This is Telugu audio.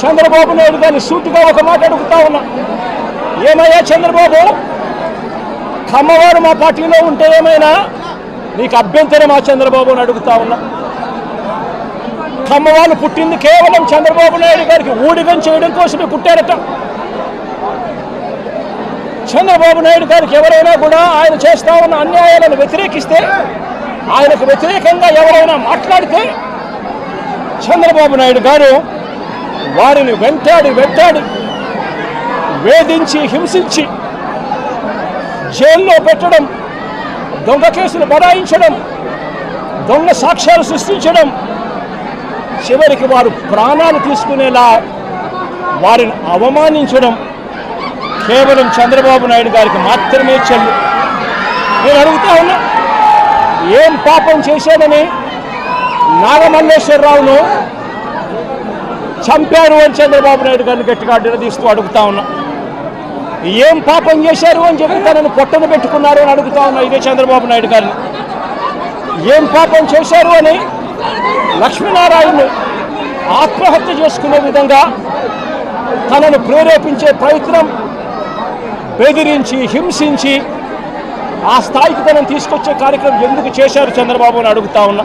చంద్రబాబు నాయుడు గారిని సూటిగా ఒక మాట అడుగుతా ఉన్నా. ఏమయ్యా చంద్రబాబు? కమ్మవారు మా పార్టీలో ఉంటే ఏమైనా నీకు అభ్యంతరం ఆ చంద్రబాబు అని అడుగుతా ఉన్నా. కమ్మవారు పుట్టింది కేవలం చంద్రబాబు నాయుడు గారికి ఊడిగం చేయడం కోసమే పుట్టారట. చంద్రబాబు నాయుడు గారికి ఎవరైనా కూడా ఆయన చేస్తా ఉన్న అన్యాయాలను వ్యతిరేకిస్తే ఆయనకు వ్యతిరేకంగా ఎవరైనా మాట్లాడితే చంద్రబాబు నాయుడు గారు వారిని వెంటాడి వెంటాడి వేధించి హింసించి జైల్లో పెట్టడం దొంగ కేసులు బడాయించడం దొంగ సాక్ష్యాలు సృష్టించడం చివరికి వారు ప్రాణాలు తీసుకునేలా వారిని అవమానించడం కేవలం చంద్రబాబు నాయుడు గారికి మాత్రమే చెల్లు. నేను అడుగుతా ఉన్నా ఏం పాపం చేశాడని నాగమల్లేశ్వరరావును చంపారు అని చంద్రబాబు నాయుడు గారిని గట్టిగా నిలదీస్తూ అడుగుతా ఉన్నా. ఏం పాపం చేశారు అని చెప్పి తనను పొట్టను పెట్టుకున్నారు అని అడుగుతా ఉన్నా ఇదే చంద్రబాబు నాయుడు గారిని. ఏం పాపం చేశారు అని లక్ష్మీనారాయణను ఆత్మహత్య చేసుకునే విధంగా తనను ప్రేరేపించే ప్రయత్నం బెదిరించి హింసించి ఆ స్థాయికి తనను తీసుకొచ్చే కార్యక్రమం ఎందుకు చేశారు చంద్రబాబు అని అడుగుతా ఉన్నా.